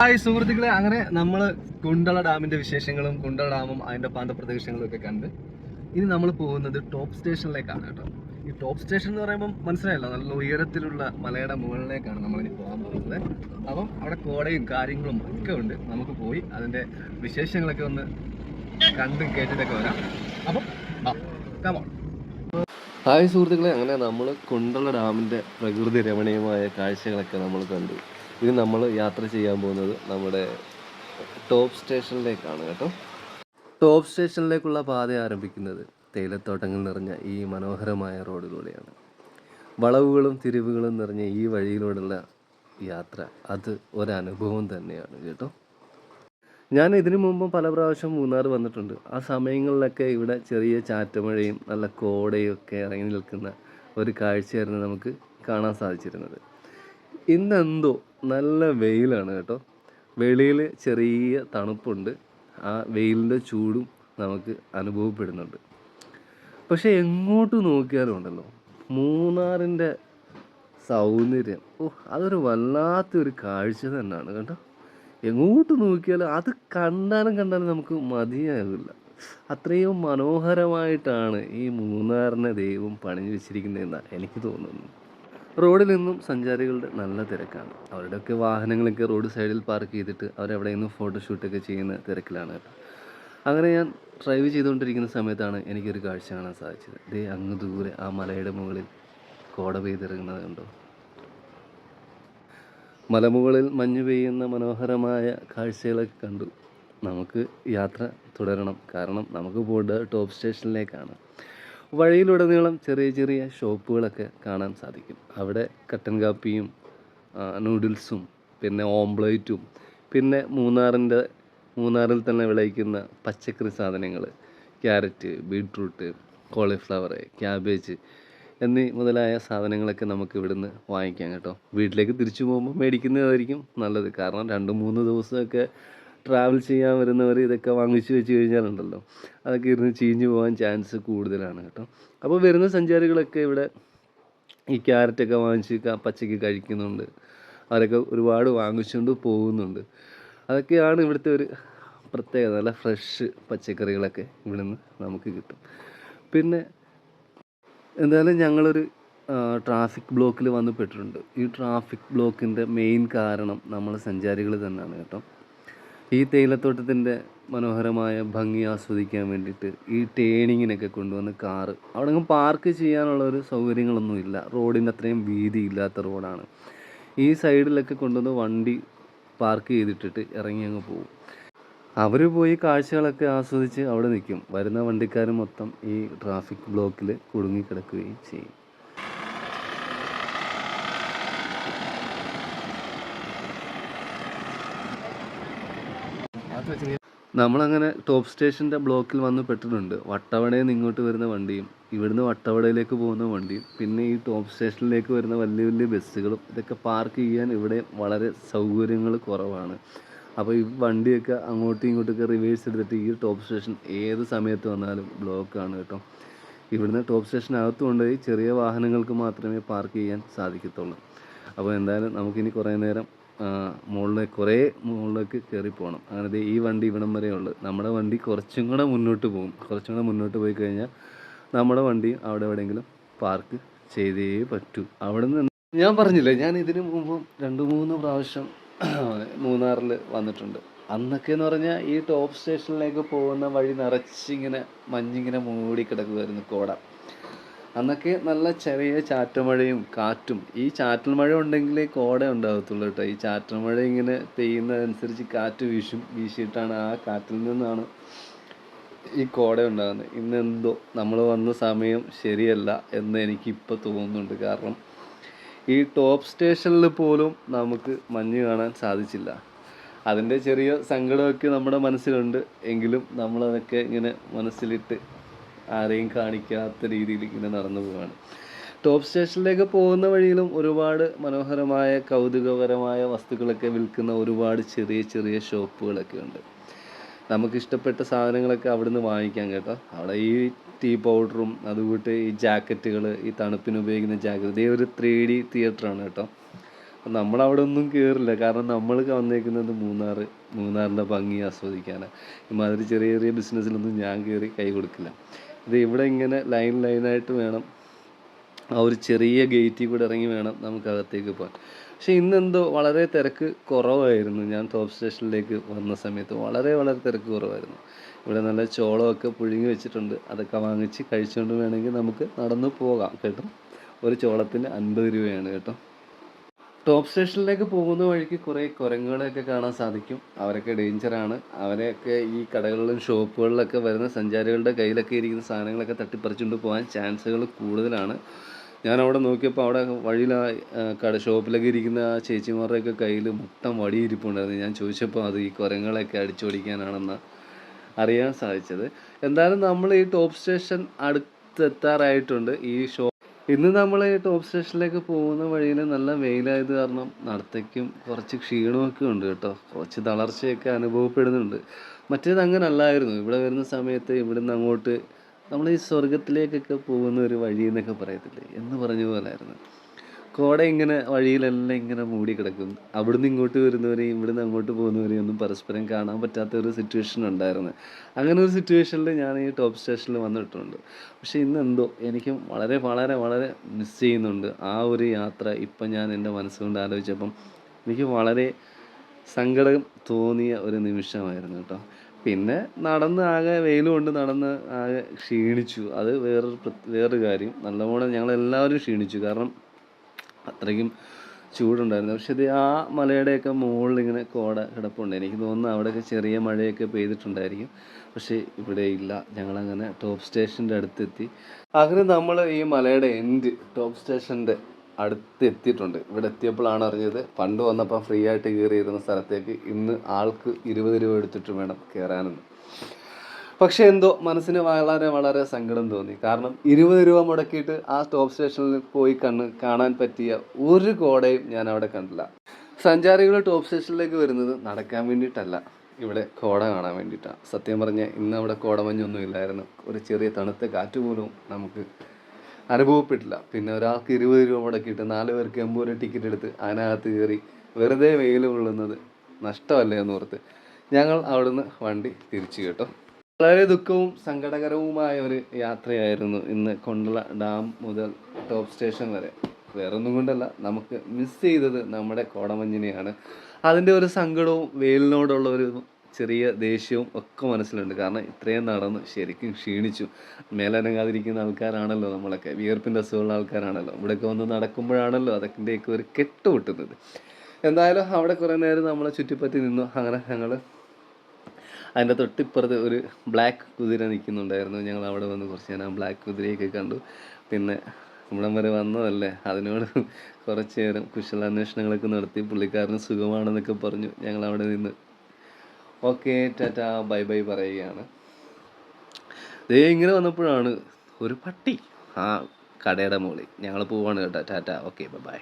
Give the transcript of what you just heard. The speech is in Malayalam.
ഹായ് സുഹൃത്തുക്കളെ അങ്ങനെ നമ്മൾ കുണ്ടള ഡാമിന്റെ വിശേഷങ്ങളും കുണ്ടള ഡാമും അതിന്റെ പാന്തപ്രദേശങ്ങളും ഒക്കെ കണ്ട് ഇനി നമ്മൾ പോകുന്നത് ടോപ്പ് സ്റ്റേഷനിലേക്കാണ് കേട്ടോ. ഈ ടോപ്പ് സ്റ്റേഷൻ എന്ന് പറയുമ്പോൾ മനസ്സിലായല്ലോ നല്ല ഉയരത്തിലുള്ള മലയുടെ മുകളിലേക്കാണ് നമ്മൾ ഇനി പോകാൻ പോകുന്നത്. അപ്പം അവിടെ കോടയും കാര്യങ്ങളും ഒക്കെ ഉണ്ട്. നമുക്ക് പോയി അതിന്റെ വിശേഷങ്ങളൊക്കെ ഒന്ന് കണ്ടും കേട്ടിട്ടൊക്കെ വരാം. അപ്പം കമോൺ ഹായ് സുഹൃത്തുക്കളെ അങ്ങനെ നമ്മൾ കുണ്ടള ഡാമിന്റെ പ്രകൃതി രമണീയമായ കാഴ്ചകളൊക്കെ നമ്മൾ കണ്ടു. ഇത് നമ്മൾ യാത്ര ചെയ്യാൻ പോകുന്നത് നമ്മുടെ ടോപ്പ് സ്റ്റേഷനിലേക്കാണ് കേട്ടോ. ടോപ്പ് സ്റ്റേഷനിലേക്കുള്ള പാത ആരംഭിക്കുന്നത് തേയിലത്തോട്ടങ്ങൾ നിറഞ്ഞ ഈ മനോഹരമായ റോഡിലൂടെയാണ്. വളവുകളും തിരിവുകളും നിറഞ്ഞ ഈ വഴിയിലൂടെയുള്ള യാത്ര അത് ഒരനുഭവം തന്നെയാണ് കേട്ടോ. ഞാൻ ഇതിനു മുമ്പും പല പ്രാവശ്യം മൂന്നാർ വന്നിട്ടുണ്ട്. ആ സമയങ്ങളിലൊക്കെ ഇവിടെ ചെറിയ ചാറ്റമഴയും നല്ല കോടയും ഒക്കെ ഇറങ്ങി നിൽക്കുന്ന ഒരു കാഴ്ചയായിരുന്നു നമുക്ക് കാണാൻ സാധിച്ചിരുന്നത്. ഇന്നെന്തോ നല്ല വെയിലാണ് കേട്ടോ. വെളിയിൽ ചെറിയ തണുപ്പുണ്ട്. ആ വെയിലിന്റെ ചൂടും നമുക്ക് അനുഭവപ്പെടുന്നുണ്ട്. പക്ഷെ എങ്ങോട്ട് നോക്കിയാലും ഉണ്ടല്ലോ. മൂന്നാറിന്റെ സൗന്ദര്യം. ഓ അതൊരു വല്ലാത്തൊരു കാഴ്ച തന്നെയാണ് കേട്ടോ. എങ്ങോട്ട് നോക്കിയാലും അത് കണ്ടാലും കണ്ടാലും നമുക്ക് മതിയാകില്ല അത്രയും മനോഹരമായിട്ടാണ് ഈ മൂന്നാറിനെ ദൈവം പണിഞ്ഞു വെച്ചിരിക്കുന്നതെന്നാണ് എനിക്ക് തോന്നുന്നത്. റോഡിൽ നിന്നും സഞ്ചാരികളുടെ നല്ല തിരക്കാണ്. അവരുടെയൊക്കെ വാഹനങ്ങളൊക്കെ റോഡ് സൈഡിൽ പാർക്ക് ചെയ്തിട്ട് അവരവിടെ ഫോട്ടോ ഫോട്ടോഷൂട്ടൊക്കെ ചെയ്യുന്ന തിരക്കിലാണ് അങ്ങനെ ഞാൻ ഡ്രൈവ് ചെയ്തുകൊണ്ടിരിക്കുന്ന സമയത്താണ് എനിക്കൊരു കാഴ്ച കാണാൻ സാധിച്ചത്. ദേ അങ്ങ് ദൂരെ ആ മലയുടെ മുകളിൽ കോട പെയ്തിറങ്ങുന്നത് കണ്ടോ? മലമുകളിൽ മഞ്ഞ് പെയ്യുന്ന മനോഹരമായ കാഴ്ചകളൊക്കെ കണ്ടു. നമുക്ക് യാത്ര തുടരണം. കാരണം നമുക്ക് പോകേണ്ടത് ടോപ്പ് സ്റ്റേഷനിലേക്കാണ് വഴിയിലുടനീളം ചെറിയ ചെറിയ ഷോപ്പുകളൊക്കെ കാണാൻ സാധിക്കും. അവിടെ കട്ടൻ കാപ്പിയും നൂഡിൽസും പിന്നെ ഓംപ്ലേറ്റും പിന്നെ മൂന്നാറിന്റെ മൂന്നാറിൽ തന്നെ വിളയിക്കുന്ന പച്ചക്കറി സാധനങ്ങൾ ക്യാരറ്റ് ബീട്രൂട്ട് കോളിഫ്ലവർ ക്യാബേജ് എന്നീ മുതലായ സാധനങ്ങളൊക്കെ നമുക്ക് ഇവിടുന്ന് വാങ്ങിക്കാം കേട്ടോ. വീട്ടിലേക്ക് തിരിച്ചു പോകുമ്പോൾ മേടിക്കുന്നതായിരിക്കും നല്ലത്. കാരണം രണ്ട് മൂന്ന് ദിവസമൊക്കെ ട്രാവൽ ചെയ്യാൻ വരുന്നവർ ഇതൊക്കെ വാങ്ങിച്ച് വെച്ച് കഴിഞ്ഞാലുണ്ടല്ലോ. അതൊക്കെ ഇരുന്ന് ചീഞ്ഞു പോകാൻ ചാൻസ് കൂടുതലാണ് കേട്ടോ. അപ്പോൾ വരുന്ന സഞ്ചാരികളൊക്കെ ഇവിടെ ഈ ക്യാരറ്റൊക്കെ വാങ്ങിച്ച് പച്ചയ്ക്ക് കഴിക്കുന്നുണ്ട്. അവരൊക്കെ ഒരുപാട് വാങ്ങിച്ചുകൊണ്ട് പോകുന്നുണ്ട്. അതൊക്കെയാണ് ഇവിടുത്തെ ഒരു പ്രത്യേകത. നല്ല ഫ്രഷ് പച്ചക്കറികളൊക്കെ ഇവിടെ നിന്ന് നമുക്ക് കിട്ടും. പിന്നെ എന്തായാലും ഞങ്ങളൊരു ട്രാഫിക് ബ്ലോക്കിൽ വന്ന് പെട്ടിട്ടുണ്ട്. ഈ ട്രാഫിക് ബ്ലോക്കിന്റെ മെയിൻ കാരണം നമ്മൾ സഞ്ചാരികൾ തന്നെയാണ് കേട്ടോ. ഈ തേയിലത്തോട്ടത്തിന്റെ മനോഹരമായ ഭംഗി ആസ്വദിക്കാൻ വേണ്ടിയിട്ട് ഈ ടേണിങ്ങിനൊക്കെ കൊണ്ടുവന്ന് കാറ്. അവിടെ പാർക്ക് ചെയ്യാനുള്ള ഒരു സൗകര്യങ്ങളൊന്നും ഇല്ല. റോഡിന്റെ അത്രയും വീതി ഇല്ലാത്ത റോഡാണ്. ഈ സൈഡിലൊക്കെ കൊണ്ടുവന്ന് വണ്ടി പാർക്ക് ചെയ്തിട്ടിട്ട് ഇറങ്ങി അങ്ങ് പോകും അവർ പോയി കാഴ്ചകളൊക്കെ ആസ്വദിച്ച് അവിടെ നിൽക്കും. വരുന്ന വണ്ടിക്കാർ മൊത്തം ഈ ട്രാഫിക് ബ്ലോക്കിൽ കുടുങ്ങിക്കിടക്കുകയും ചെയ്യും. നമ്മളങ്ങനെ ടോപ്പ് സ്റ്റേഷന്റെ ബ്ലോക്കിൽ വന്ന് പെട്ടിട്ടുണ്ട്. വട്ടവടയിൽ നിന്ന് ഇങ്ങോട്ട് വരുന്ന വണ്ടിയും ഇവിടുന്ന് വട്ടവടയിലേക്ക് പോകുന്ന വണ്ടിയും പിന്നെ ഈ ടോപ്പ് സ്റ്റേഷനിലേക്ക് വരുന്ന വലിയ വലിയ ബസ്സുകളും ഇതൊക്കെ പാർക്ക് ചെയ്യാൻ ഇവിടെ വളരെ സൗകര്യങ്ങൾ കുറവാണ്. അപ്പോൾ ഈ വണ്ടിയൊക്കെ അങ്ങോട്ടും ഇങ്ങോട്ടൊക്കെ റിവേഴ്സ് എടുത്തിട്ട് ഈ ടോപ്പ് സ്റ്റേഷൻ ഏത് സമയത്ത് വന്നാലും ബ്ലോക്കാണ് കേട്ടോ. ഇവിടുന്ന് ടോപ്പ് സ്റ്റേഷനകത്ത് കൊണ്ടുപോയി ചെറിയ വാഹനങ്ങൾക്ക് മാത്രമേ പാർക്ക് ചെയ്യാൻ സാധിക്കത്തുള്ളൂ. അപ്പോൾ എന്തായാലും നമുക്കിനി കുറേ നേരം മുകളിലേക്ക് കുറേ മുകളിലേക്ക് കയറി പോകണം അങ്ങനെ ഈ വണ്ടി ഇവിടം വരെ ഉള്ളു നമ്മുടെ വണ്ടി കുറച്ചും കൂടെ മുന്നോട്ട് പോകും. കുറച്ചും കൂടെ മുന്നോട്ട് പോയി കഴിഞ്ഞാൽ നമ്മുടെ വണ്ടി അവിടെ എവിടെയെങ്കിലും പാർക്ക് ചെയ്തേ പറ്റൂ. അവിടെ നിന്ന് ഞാൻ പറഞ്ഞില്ലേ ഞാൻ ഇതിന് മുമ്പ് രണ്ട് മൂന്ന് പ്രാവശ്യം മൂന്നാറിൽ വന്നിട്ടുണ്ട്. അന്നൊക്കെ എന്ന് പറഞ്ഞാൽ ഈ ടോപ്പ് സ്റ്റേഷനിലേക്ക് പോകുന്ന വഴി നിറച്ചിങ്ങനെ മഞ്ഞിങ്ങനെ മൂടി കിടക്കുമായിരുന്നു കോട. അന്നൊക്കെ നല്ല ചെറിയ ചാറ്റമഴയും കാറ്റും. ഈ ചാറ്റൽ മഴ ഉണ്ടെങ്കിലേ കോട ഉണ്ടാകത്തുള്ളൂ കേട്ടോ. ഈ ചാറ്റൽ മഴ ഇങ്ങനെ പെയ്യുന്നതനുസരിച്ച് കാറ്റ് വീശും വീശിയിട്ടാണ് ആ കാറ്റിൽ നിന്നാണ് ഈ കോട ഉണ്ടാകുന്നത്. ഇന്നെന്തോ നമ്മൾ വന്ന സമയം ശരിയല്ല എന്ന് എനിക്ക് ഇപ്പോൾ തോന്നുന്നുണ്ട്. കാരണം ഈ ടോപ്പ് സ്റ്റേഷനിൽ പോലും നമുക്ക് മഞ്ഞ് കാണാൻ സാധിച്ചില്ല. അതിന്റെ ചെറിയ സങ്കടമൊക്കെ നമ്മുടെ മനസ്സിലുണ്ട്. എങ്കിലും നമ്മളതൊക്കെ ഇങ്ങനെ മനസ്സിലിട്ട് ആരെയും കാണിക്കാത്ത രീതിയിൽ ഇങ്ങനെ നടന്നു പോവാണ്. ടോപ്പ് സ്റ്റേഷനിലേക്ക് പോകുന്ന വഴിയിലും ഒരുപാട് മനോഹരമായ കൗതുകപരമായ വസ്തുക്കളൊക്കെ വിൽക്കുന്ന ഒരുപാട് ചെറിയ ചെറിയ ഷോപ്പുകളൊക്കെ ഉണ്ട്. നമുക്ക് ഇഷ്ടപ്പെട്ട സാധനങ്ങളൊക്കെ അവിടുന്ന് വാങ്ങിക്കാം കേട്ടോ. അവിടെ ഈ ടീ പൗഡറും അതുകൂട്ട് ഈ ജാക്കറ്റുകൾ ഈ തണുപ്പിന് ഉപയോഗിക്കുന്ന ജാക്കറ്റ് ഇതേ ഒരു ത്രീ ഡി തിയേറ്ററാണ് കേട്ടോ. അപ്പം നമ്മളവിടെ ഒന്നും കയറില്ല കാരണം നമ്മൾ വന്നേക്കുന്നത് മൂന്നാർ മൂന്നാറിന്റെ ഭംഗി ആസ്വദിക്കാനാണ്. ഇമാതിരി ചെറിയ ചെറിയ ബിസിനസ്സിലൊന്നും ഞാൻ കയറി കൈ കൊടുക്കില്ല. ഇത് ഇവിടെ ഇങ്ങനെ ലൈൻ ലൈനായിട്ട് വേണം ആ ഒരു ചെറിയ ഗേറ്റിൽ കൂടെ ഇറങ്ങി വേണം നമുക്ക് അകത്തേക്ക് പോകാൻ. പക്ഷേ ഇന്നെന്തോ വളരെ തിരക്ക് കുറവായിരുന്നു. ഞാൻ ടോപ്പ് സ്റ്റേഷനിലേക്ക് വന്ന സമയത്ത് വളരെ വളരെ തിരക്ക് കുറവായിരുന്നു. ഇവിടെ നല്ല ചോളമൊക്കെ പുഴുങ്ങി വെച്ചിട്ടുണ്ട്. അതൊക്കെ വാങ്ങിച്ച് കഴിച്ചുകൊണ്ട് വേണമെങ്കിൽ നമുക്ക് നടന്നു പോകാം കേട്ടോ. ഒരു ചോളത്തിന് അൻപത് രൂപയാണ് കേട്ടോ. ടോപ്പ് സ്റ്റേഷനിലേക്ക് പോകുന്ന വഴിക്ക് കുറേ കുരങ്ങുകളെയൊക്കെ കാണാൻ സാധിക്കും. അവരൊക്കെ ഡേഞ്ചറാണ് അവരെയൊക്കെ ഈ കടകളിലും ഷോപ്പുകളിലൊക്കെ വരുന്ന സഞ്ചാരികളുടെ കയ്യിലൊക്കെ ഇരിക്കുന്ന സാധനങ്ങളൊക്കെ തട്ടിപ്പറിച്ചുകൊണ്ട് പോകാൻ ചാൻസുകൾ കൂടുതലാണ്. ഞാൻ അവിടെ നോക്കിയപ്പോൾ അവിടെ വഴിയിൽ കട ഷോപ്പിലൊക്കെ ഇരിക്കുന്ന ആ ചേച്ചിമാരുടെയൊക്കെ കയ്യിൽ മൊത്തം വടിയിരിപ്പുണ്ടായിരുന്നു. ഞാൻ ചോദിച്ചപ്പോൾ അത് ഈ കുരങ്ങളെയൊക്കെ അടിച്ചോടിക്കാനാണെന്ന് അറിയാൻ സാധിച്ചത്. എന്തായാലും നമ്മൾ ഈ ടോപ്പ് സ്റ്റേഷൻ അടുത്തെത്താറായിട്ടുണ്ട്. ഈ ഷോ ഇന്ന് നമ്മൾ ടോപ്പ് സ്റ്റേഷനിലേക്ക് പോകുന്ന വഴിയിൽ നല്ല വെയിലായത് കാരണം നടത്തേക്കും കുറച്ച് ക്ഷീണമൊക്കെ ഉണ്ട് കേട്ടോ. കുറച്ച് തളർച്ചയൊക്കെ അനുഭവപ്പെടുന്നുണ്ട്. മറ്റേത് അങ്ങനെ അല്ലായിരുന്നു ഇവിടെ വരുന്ന സമയത്ത് ഇവിടുന്ന് അങ്ങോട്ട് നമ്മൾ ഈ സ്വർഗത്തിലേക്കൊക്കെ പോകുന്ന ഒരു വഴി എന്നൊക്കെ പറയത്തില്ലേ? എന്ന് പറഞ്ഞ പോലായിരുന്നു. കോട ഇങ്ങനെ വഴിയിലെല്ലാം ഇങ്ങനെ മൂടി കിടക്കും. അവിടുന്ന് ഇങ്ങോട്ട് വരുന്നവരെയും ഇവിടുന്ന് അങ്ങോട്ട് പോകുന്നവരെയും ഒന്നും പരസ്പരം കാണാൻ പറ്റാത്ത ഒരു സിറ്റുവേഷൻ ഉണ്ടായിരുന്നു. അങ്ങനെ ഒരു സിറ്റുവേഷനിൽ ഞാൻ ഈ ടോപ്പ് സ്റ്റേഷനിൽ വന്നിട്ടുണ്ട്. പക്ഷേ ഇന്ന് എന്തോ എനിക്കും വളരെ വളരെ വളരെ മിസ് ചെയ്യുന്നുണ്ട് ആ ഒരു യാത്ര ഇപ്പം ഞാൻ എന്റെ മനസ്സുകൊണ്ട് ആലോചിച്ചപ്പം. എനിക്ക് വളരെ സങ്കടം തോന്നിയ ഒരു നിമിഷമായിരുന്നു കേട്ടോ. പിന്നെ നടന്ന് ആകെ വെയിൽ കൊണ്ട് നടന്ന് ആകെ ക്ഷീണിച്ചു. അത് വേറൊരു വേറൊരു കാര്യം. നല്ലപോലെ ഞങ്ങളെല്ലാവരും ക്ഷീണിച്ചു. കാരണം അത്രയ്ക്കും ചൂടുണ്ടായിരുന്നു. പക്ഷെ ഇത് ആ മലയുടെയൊക്കെ മുകളിൽ ഇങ്ങനെ കോട കിടപ്പുണ്ട്. എനിക്ക് തോന്നുന്നു അവിടെയൊക്കെ ചെറിയ മഴയൊക്കെ പെയ്തിട്ടുണ്ടായിരിക്കും. പക്ഷേ ഇവിടെ ഇല്ല. ഞങ്ങളങ്ങനെ ടോപ്പ് സ്റ്റേഷന്റെ അടുത്തെത്തി. അങ്ങനെ നമ്മൾ ഈ മലയുടെ എൻഡ് ടോപ്പ് സ്റ്റേഷന്റെ അടുത്ത് എത്തിയിട്ടുണ്ട് ഇവിടെ എത്തിയപ്പോഴാണ് അറിഞ്ഞത് പണ്ട് വന്നപ്പോൾ ഫ്രീ ആയിട്ട് കയറിയിരുന്ന സ്ഥലത്തേക്ക് ഇന്ന് ആൾക്ക് ഇരുപത് രൂപ എടുത്തിട്ട് വേണം കയറാനെന്ന്. പക്ഷെ എന്തോ മനസ്സിന് വളരെ വളരെ സങ്കടം തോന്നി. കാരണം ഇരുപത് രൂപ മുടക്കിയിട്ട് ആ ടോപ്പ് സ്റ്റേഷനിൽ പോയി കണ്ണ് കാണാൻ പറ്റിയ ഒരു കോടയും ഞാൻ അവിടെ കണ്ടില്ല. സഞ്ചാരികൾ ടോപ്പ് സ്റ്റേഷനിലേക്ക് വരുന്നത് നടക്കാൻ വേണ്ടിയിട്ടല്ല. ഇവിടെ കോട കാണാൻ വേണ്ടിയിട്ടാണ് സത്യം പറഞ്ഞാൽ ഇന്ന് അവിടെ കോടമഞ്ഞൊന്നും ഇല്ലായിരുന്നു. ഒരു ചെറിയ തണുത്ത കാറ്റ് പോലും നമുക്ക് അനുഭവപ്പെട്ടില്ല. പിന്നെ ഒരാൾക്ക് ഇരുപത് രൂപ മുടക്കിയിട്ട് നാല് പേർക്ക് എൺപത് രൂപ ടിക്കറ്റ് എടുത്ത് അതിനകത്ത് കയറി വെറുതെ വെയിൽ കൊള്ളുന്നത് നഷ്ടമല്ലേ എന്ന് ഓർത്ത് ഞങ്ങൾ അവിടുന്ന് വണ്ടി തിരിച്ചു കേട്ടോ. വളരെ ദുഃഖവും സങ്കടകരവുമായ ഒരു യാത്രയായിരുന്നു ഇന്ന് കൊണ്ടുള്ള ഡാം മുതൽ ടോപ്പ് സ്റ്റേഷൻ വരെ. വേറൊന്നും കൊണ്ടല്ല നമുക്ക് മിസ് ചെയ്തത് നമ്മുടെ കോടമഞ്ഞിനെയാണ്. അതിന്റെ ഒരു സങ്കടവും വെയിലിനോടുള്ള ഒരു ചെറിയ ദേഷ്യവും ഒക്കെ മനസ്സിലുണ്ട്. കാരണം ഇത്രയും നടന്ന് ശരിക്കും ക്ഷീണിച്ചു. മേലനങ്ങാതിരിക്കുന്ന ആൾക്കാരാണല്ലോ നമ്മളൊക്കെ. വിയർപ്പിന്റെ അസുഖമുള്ള ആൾക്കാരാണല്ലോ. ഇവിടെയൊക്കെ വന്ന് നടക്കുമ്പോഴാണല്ലോ അതൊക്കെയൊക്കെ ഒരു കെട്ട് എന്തായാലും അവിടെ കുറേ നേരം നമ്മളെ ചുറ്റിപ്പറ്റി നിന്നു. അങ്ങനെ ഞങ്ങൾ അതിന്റെ തൊട്ടിപ്പുറത്ത് ഒരു ബ്ലാക്ക് കുതിര നിൽക്കുന്നുണ്ടായിരുന്നു. ഞങ്ങൾ അവിടെ വന്ന് കുറച്ച് നേരം ബ്ലാക്ക് കുതിരയൊക്കെ കണ്ടു. പിന്നെ ഇവിടം വരെ വന്നതല്ലേ? അതിനോട് കുറച്ച് നേരം കുശലാന്വേഷണങ്ങളൊക്കെ നടത്തി. പുള്ളിക്കാരന് സുഖമാണെന്നൊക്കെ പറഞ്ഞു. ഞങ്ങൾ അവിടെ നിന്ന് ഓക്കെ ടാറ്റാ ബൈ ബൈ പറയുകയാണ്. ദേ ഇങ്ങനെ വന്നപ്പോഴാണ് ഒരു പട്ടി ആ കടയുടെ മുകളിൽ. ഞങ്ങൾ പോവാണ് കേട്ടോ. Tata okay bye.